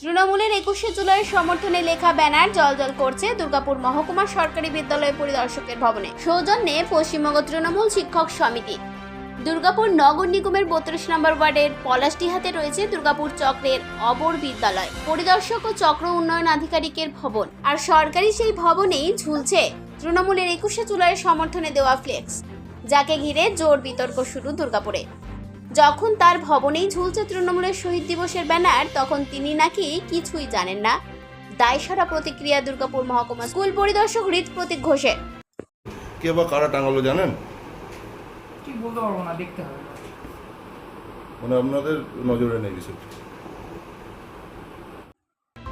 তৃণমূলের একুশে জুলাইয়ের সমর্থনে লেখা ব্যানার জলজল করছে দুর্গাপুর মহকুমা সরকারি বিদ্যালয় পরিদর্শকের ভবনে। সৌজন্যে পশ্চিমবঙ্গ তৃণমূল শিক্ষক সমিতি। দুর্গাপুর নগর নিগমের বত্রিশ নম্বর ওয়ার্ডের পলাশডিহাতে রয়েছে দুর্গাপুর চক্রের অবর বিদ্যালয়। পরিদর্শক ও চক্র উন্নয়ন আধিকারিকের ভবন। আর সরকারি সেই ভবনেই ঝুলছে তৃণমূলের একুশে জুলাইয়ের সমর্থনে দেওয়া ফ্লেক্স। যাকে ঘিরে জোর বিতর্ক শুরু দুর্গাপুরে। যখন তার ভবনেই ঝুলছে তৃণমূলের শহীদ দিবসের ব্যানার তখন তিনি নাকি কিছুই জানেন না। দায়সারা প্রতিক্রিয়া দুর্গাপুর মহকুমা স্কুল পরিদর্শক হৃদ প্রতীক ঘোষের। কে বা কারা টাঙালো জানেন? ঠিক বলতে পারব না দেখতে হবে। মানে আপনাদের নজরে নেই কিছু।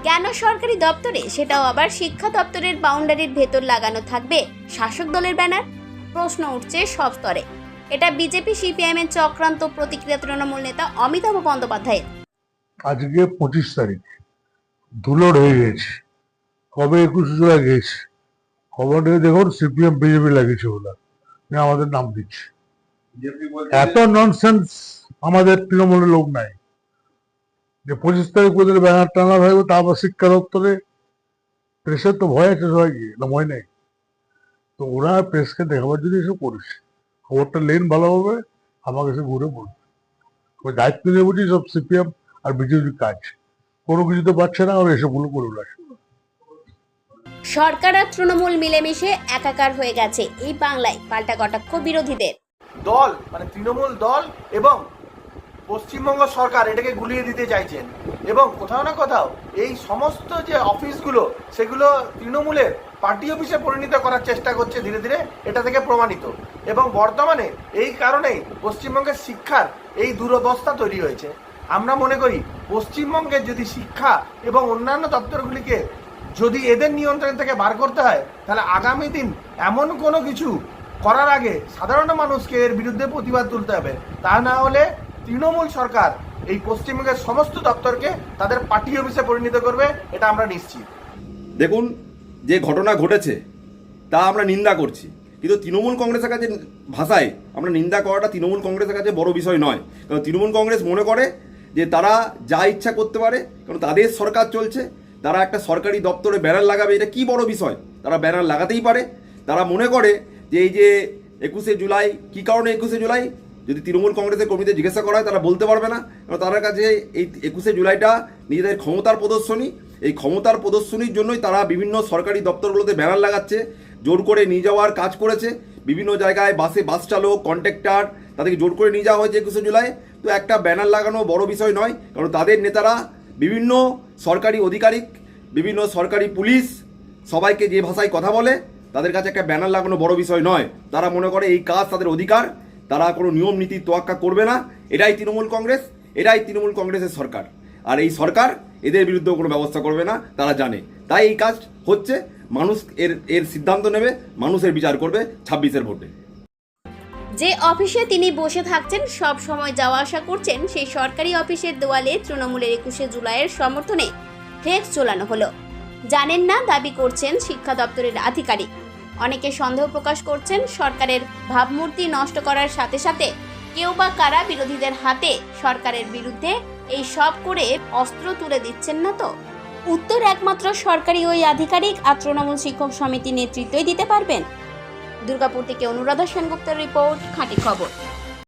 কেন সরকারি দপ্তরে সেটাও আবার শিক্ষা দপ্তরের বাউন্ডারির ভেতর লাগানো থাকবে শাসক দলের ব্যানার? প্রশ্ন উঠছে সব স্তরে। এটা বিজেপি সিপিআইএম এর চক্রান্ত প্রতিক্রিয়া তৃণমূল নেতা অমিতাভ বন্দ্যোপাধ্যায়ের। আজকে পঁচিশ তারিখ। ধুলোর হয়ে গেছে। কবে একুশ জুলাই গেছে। খবরটা দেখুন সিপিএম বিজেপি লাগিয়েছে ওরা নিয়ে আমাদের নাম দিচ্ছে। এত ননসেন্স আমাদের তৃণমূলের লোক নাই। যে পঁচিশ তারিখ ওদের ব্যানার টানা থাকবে তা আবার শিক্ষা দপ্তরে প্রেসের তো ভয় আছে সবাইকে না ভয় নেই। তো ওরা প্রেসকে দেখাবার জন্য এসব করেছে। খবরটা লেন ভালোভাবে আমাকে এসে ঘুরে বলবে। ওই দায়িত্ব নিয়ে বুঝি সব সিপিএম আর বিজেপির কাজ। কোনো কিছু তো পাচ্ছে না আর এসবগুলো করে উঠে সরকার আর তৃণমূল মিলেমিশে একাকার হয়ে গেছে এই বাংলায় পাল্টা কটাক্ষ বিরোধীদের। দল মানে তৃণমূল দল এবং পশ্চিমবঙ্গ সরকার এটাকে গুলিয়ে দিতে চাইছেন। এবং কোথাও না কোথাও এই সমস্ত যে অফিসগুলো, সেগুলো তৃণমূলের পার্টি অফিসে পরিণত করার চেষ্টা করছে ধীরে ধীরে, এটা থেকে প্রমাণিত। এবং বর্তমানে এই কারণেই পশ্চিমবঙ্গের শিক্ষার এই দুরবস্থা তৈরি হয়েছে। আমরা মনে করি পশ্চিমবঙ্গের যদি শিক্ষা এবং অন্যান্য দপ্তরগুলিকে যদি এদের নিয়ন্ত্রণ থেকে বার করতে হয়, তাহলে আগামী দিন এমন কোনো কিছু করার আগে সাধারণ মানুষকে এর বিরুদ্ধে প্রতিবাদ তুলতে হবে। তা না হলে তৃণমূল সরকার এই পশ্চিমবঙ্গের সমস্ত দপ্তরকে তাদের পার্টি অফিসে পরিণত করবে, এটা আমরা নিশ্চিত। দেখুন, যে ঘটনা ঘটেছে, তা আমরা নিন্দা করছি। কিন্তু তৃণমূল কংগ্রেসের কাছে ভাষায় আমরা নিন্দা করাটা তৃণমূল কংগ্রেসের কাছে বড় বিষয় নয়। কারণ তৃণমূল কংগ্রেস মনে করে যে তারা যা ইচ্ছা করতে পারে, কারণ তাদের সরকার চলছে, তারা একটা সরকারি দপ্তরে ব্যানার লাগাবে, এটা কি বড় বিষয়? তারা ব্যানার লাগাতেই পারে। তারা মনে করে যে এই যে একুশে জুলাই, কি কারণে একুশে জুলাই? যদি তৃণমূল কংগ্রেসের কর্মীদের জিজ্ঞাসা করা হয়, তারা বলতে পারবে না। কারণ তার কাছে এই একুশে জুলাইটা নিজেদের ক্ষমতার প্রদর্শনী। এই ক্ষমতার প্রদর্শনীর জন্যই তারা বিভিন্ন সরকারি দপ্তরগুলোতে ব্যানার লাগাচ্ছে, জোর করে নিয়ে যাওয়ার কাজ করেছে। বিভিন্ন জায়গায় বাসে বাস চালক, কন্ট্রাক্টর, তাদেরকে জোর করে নিয়ে যাওয়া হয়েছে একুশে জুলাই। তো একটা ব্যানার লাগানো বড় বিষয় নয়, কারণ তাদের নেতারা বিভিন্ন সরকারি আধিকারিক বিভিন্ন সরকারি পুলিশ সবাইকে যে ভাষায় কথা বলে, তাদের কাছে একটা ব্যানার লাগানো বড় বিষয় নয়। তারা মনে করে এই কাজ তাদের অধিকার। তারা কোনো নিয়ম নীতি তোয়াক্কা করবে না। এটাই তৃণমূল কংগ্রেস এটাই তৃণমূল কংগ্রেসের সরকার। আর এই সরকার এদের বিরুদ্ধে কোনো ব্যবস্থা করবে না, তারা জানে। তাই এই কাজ হচ্ছে, মানুষ এর এর সিদ্ধান্ত নেবে, মানুষের বিচার করবে ছাব্বিশের ভোটে। যে অফিসে তিনি বসে থাকছেন, সব সময় যাওয়া আসা করছেন, সেই সরকারি অফিসের দেওয়ালে তৃণমূলের একুশে জুলাইয়ের সমর্থনে ফ্লেক্স ঝোলানো হলো। জানেন না, দাবি করছেন শিক্ষা দপ্তরের আধিকারিক। অনেকে সন্দেহ প্রকাশ করছেন সরকারের ভাবমূর্তি নষ্ট করার সাথে সাথে কেউ বা কারা বিরোধীদের হাতে সরকারের বিরুদ্ধে এই সব করে অস্ত্র তুলে দিচ্ছেন না তো? উত্তর একমাত্র সরকারি ওই আধিকারিক আর তৃণমূল শিক্ষক সমিতি নেতৃত্বই দিতে পারবেন। দুর্গাপুর থেকে অনুরাধা সেনগুপ্তের রিপোর্ট, খাঁটি খবর।